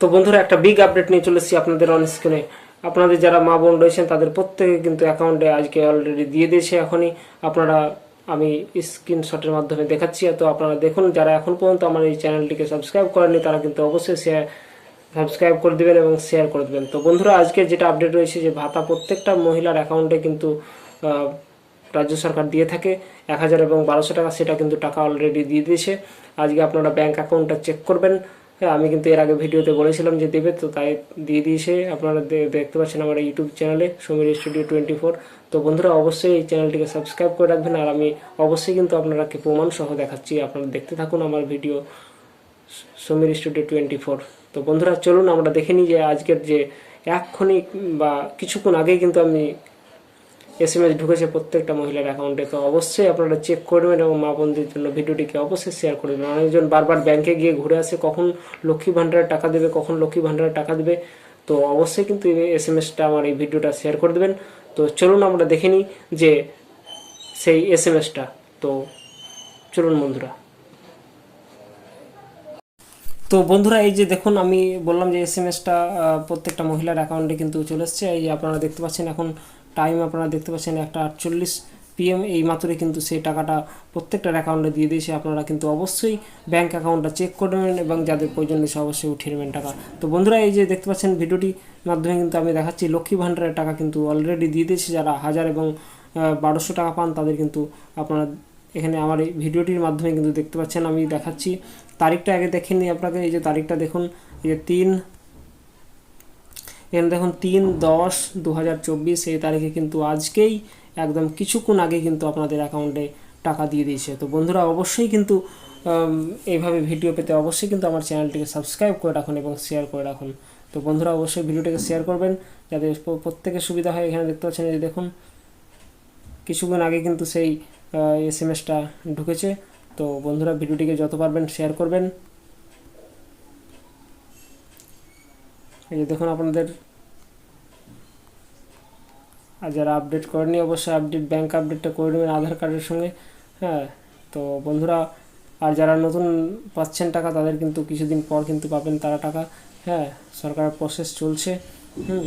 তো বন্ধুরা, একটা বিগ আপডেট নিয়ে চলেছি আপনাদের অন স্ক্রিনে আপনাদের যারা মা বোন রয়েছেন, তাদের প্রত্যেকে কিন্তু অ্যাকাউন্টে আজকে অলরেডি দিয়ে দিয়েছে এখনই। আপনারা, আমি স্ক্রিনশটের মাধ্যমে দেখাচ্ছি। তো আপনারা দেখুন, যারা এখন পর্যন্ত আমার এই চ্যানেলটিকে সাবস্ক্রাইব করেননি, তারা কিন্তু অবশ্যই শেয়ার সাবস্ক্রাইব করে দেবেন এবং শেয়ার করে দেবেন। তো বন্ধুরা, আজকে যেটা আপডেট রয়েছে যে ভাতা প্রত্যেকটা মহিলার অ্যাকাউন্টে কিন্তু রাজ্য সরকার দিয়ে থাকে। এক হাজার এবং বারোশো টাকা, সেটা কিন্তু টাকা অলরেডি দিয়ে দিয়েছে। আজকে আপনারা ব্যাঙ্ক অ্যাকাউন্টটা চেক করবেন। হ্যাঁ আমি কিন্তু এর আগে ভিডিওতে বলেছিলাম যে দেবে, তো তাই দিয়ে দিয়েছে। আপনারা দেখতে পাচ্ছেন আমার ইউটিউব চ্যানেলে সমীর স্টুডিও টোয়েন্টি ফোর তো বন্ধুরা, অবশ্যই এই চ্যানেলটিকে সাবস্ক্রাইব করে রাখবেন, আর আমি অবশ্যই কিন্তু আপনারাকে প্রমাণ সহ দেখাচ্ছি। আপনারা দেখতে থাকুন আমার video Samir studio twenty four তো বন্ধুরা, চলুন আমরা দেখে নিই যে আজকের যে এক্ষুনি বা কিছুক্ষণ আগেই কিন্তু আমি এস এম এস ঢুকেছে প্রত্যেকটা মহিলার অ্যাকাউন্টে তো অবশ্যই আপনারা চেক করবেন এবং মা বোনদের জন্য ভিডিওটিকে অবশ্যই শেয়ার করে দেবেন। অনেকজন বারবার ব্যাংকে গিয়ে ঘুরে আসে, কখন লক্ষ্মী ভাণ্ডারের টাকা দেবে, কখন লক্ষ্মী ভাণ্ডারের টাকা দেবে। তো অবশ্যই কিন্তু এস এম এসটা আমার এই ভিডিওটা শেয়ার করে দেবেন। তো চলুন আমরা দেখে নিই যে সেই এস এম এসটা তো চলুন বন্ধুরা। তো বন্ধুরা, এই যে দেখুন, আমি বললাম যে এস এম এসটা প্রত্যেকটা মহিলার অ্যাকাউন্টে কিন্তু চলে এসছে। এই আপনারা দেখতে পাচ্ছেন এখন টাইম আপনারা দেখতে পাচ্ছেন একটা আটচল্লিশ পিএম এই মাত্রই কিন্তু সেই টাকাটা প্রত্যেকটার অ্যাকাউন্টে দিয়ে দিয়েছে। আপনারা কিন্তু অবশ্যই ব্যাংক অ্যাকাউন্টটা চেক করবেন এবং যাদের প্রয়োজন রয়েছে অবশ্যই উঠিয়ে নেবেন টাকা। তো বন্ধুরা, এই যে দেখতে পাচ্ছেন ভিডিওটি মাধ্যমে কিন্তু আমি দেখাচ্ছি লক্ষ্মী ভাণ্ডারের টাকা কিন্তু অলরেডি দিয়ে দিয়েছে। যারা হাজার এবং বারোশো টাকা পান, তাদের কিন্তু আপনারা এখানে আমার এই ভিডিওটির মাধ্যমে কিন্তু দেখতে পাচ্ছেন। আমি দেখাচ্ছি, তারিখটা আগে দেখে আপনাকে এই যে তারিখটা দেখুন, এই যে তিন এখানে দেখুন তিন দশ দু হাজার চব্বিশ এই তারিখে কিন্তু আজকেই একদম কিছুক্ষণ আগে কিন্তু আপনাদের অ্যাকাউন্টে টাকা দিয়ে দিয়েছে। তো বন্ধুরা অবশ্যই কিন্তু এইভাবে ভিডিও পেতে অবশ্যই কিন্তু আমার চ্যানেলটিকে সাবস্ক্রাইব করে রাখুন এবং শেয়ার করে রাখুন। তো বন্ধুরা অবশ্যই ভিডিওটাকে শেয়ার করবেন, যাতে প্রত্যেকের সুবিধা হয়। এখানে দেখতে পাচ্ছেন যে দেখুন, কিছুক্ষণ আগে কিন্তু সেই এস এম এসটা ঢুকেছে। তো বন্ধুরা ভিডিওটিকে যত পারবেন শেয়ার করবেন। এই যে দেখুন আপনাদের আর যারা আপডেট করেনি অবশ্যই আপডেট ব্যাঙ্ক আপডেটটা করে নেবেন আধার কার্ডের সঙ্গে হ্যাঁ? তো বন্ধুরা, আর যারা নতুন পাচ্ছেন টাকা, তাদের কিন্তু কিছুদিন পর কিন্তু পাবেন তারা টাকা হ্যাঁ? সরকারের প্রসেস চলছে, হুম?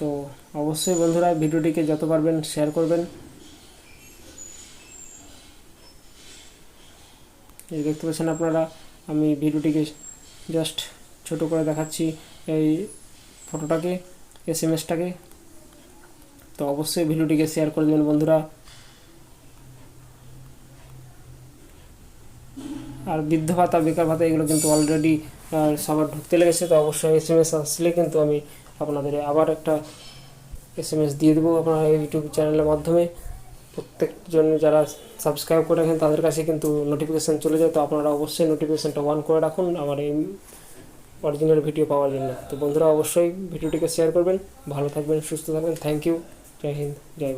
তো অবশ্যই বন্ধুরা, ভিডিওটিকে যত পারবেন শেয়ার করবেন। এই দেখতে পাচ্ছেন আপনারা, আমি ভিডিওটিকে জাস্ট ছোট করে দেখাচ্ছি এই ফটোটাকে এস এম এসটাকে তো অবশ্যই ভিডিওটিকে শেয়ার করে দেবেন, বন্ধুরা। আর বৃদ্ধ ভাতা, বেকার ভাতা, এগুলো কিন্তু অলরেডি সবার ঢুকতে লেগেছে, তো অবশ্যই এস এম এস আসলে কিন্তু আমি আপনাদের আবার একটা এস এম এস দিয়ে দেবো আপনার ইউটিউব চ্যানেলের মাধ্যমে। প্রত্যেকজন যারা সাবস্ক্রাইব করে রাখেন, তাদের কাছে কিন্তু নোটিফিকেশান চলে যায়, তো আপনারা অবশ্যই নোটিফিকেশানটা অন করে রাখুন আমার এই অরিজিনাল ভিডিও পাওয়ার জন্য। তো বন্ধুরা, অবশ্যই ভিডিওটিকে শেয়ার করবেন। ভালো থাকবেন, সুস্থ থাকবেন। Thank you Jai Jai